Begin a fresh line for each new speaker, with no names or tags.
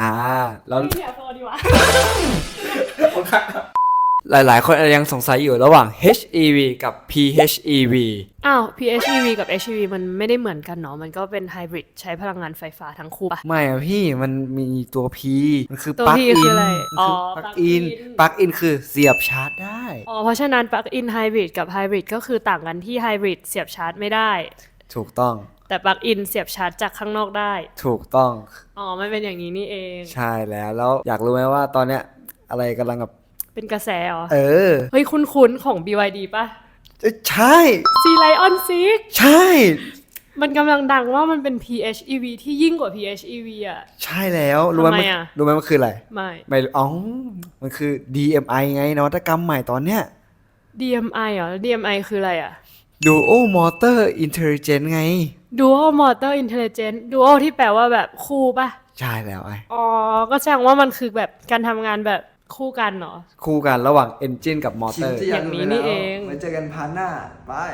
อ่าแล้ว
ไม่อยากโฟดีวะ
หลาย ๆ คนอาจจะยังสงสัยอยู่ระหว่าง HEV กับ PHEV
อ้าว PHEV กับ HEV มันไม่ได้เหมือนกันเนาะ มันก็เป็นไฮบริดใช้พลังงานไฟฟ้าทั้งคู่ปะ
ไม่อะพี่มันมีตัว P มันคือ
ตัว
ปลั๊ก
P
อิ
คือนอะไร
มัน
อ๋อ
คือปลั๊กอิน
plug in
ปลั๊กอินคือเสียบชาร์จได้
อ๋อ เพราะฉะนั้น plug in hybrid กับ hybrid ก็คือต่างกันที่ hybrid เสียบชาร์จไม่ได้
ถูกต้อง
แต่ plug in เสียบชาร์จจากข้างนอกได้
ถูกต้อง
อ๋อมันเป็นอย่างนี้นี่เอง
ใช่แล้วแล้วอยากรู้ไหมว่าตอนเนี้ยอะไรกำลังแบบ
เป็นกระแสเหรอ
เออ
เฮ้ย คุ้นๆ ของ BYD ปะ
เอ้ยใช่
C Lion 6
ใช่
มันกำลังดังว่ามันเป็น PHEV ที่ยิ่งกว่า PHEV อะ
ใช่แล้วรู้ไหม
ทำไม
มัน
อะ
รู้ไหมมันคืออะไร
ไม่
ไม่รู้อ๋อมันคือ DMI ไงนวัตกรรมใหม่ตอนเนี้ย
DMI เหรอ DMI คืออะไรอะ
Duo Motor Intelligent ไง
Dual Motor Intelligent Dual ที่แปลว่าแบบคู่ปะ
ใช่แล้วไอ้
อ๋อ ก็แสดงว่ามันคือแบบการทำงานแบบคู่กันเนาะ
คู่กันระหว่าง Engine กับ
ชิม
Motor
จะอยาก
อย่างนี้
รู้
นี่
แล้ว
เอง
ไว้เจอกันพาร์ทหน้าบาย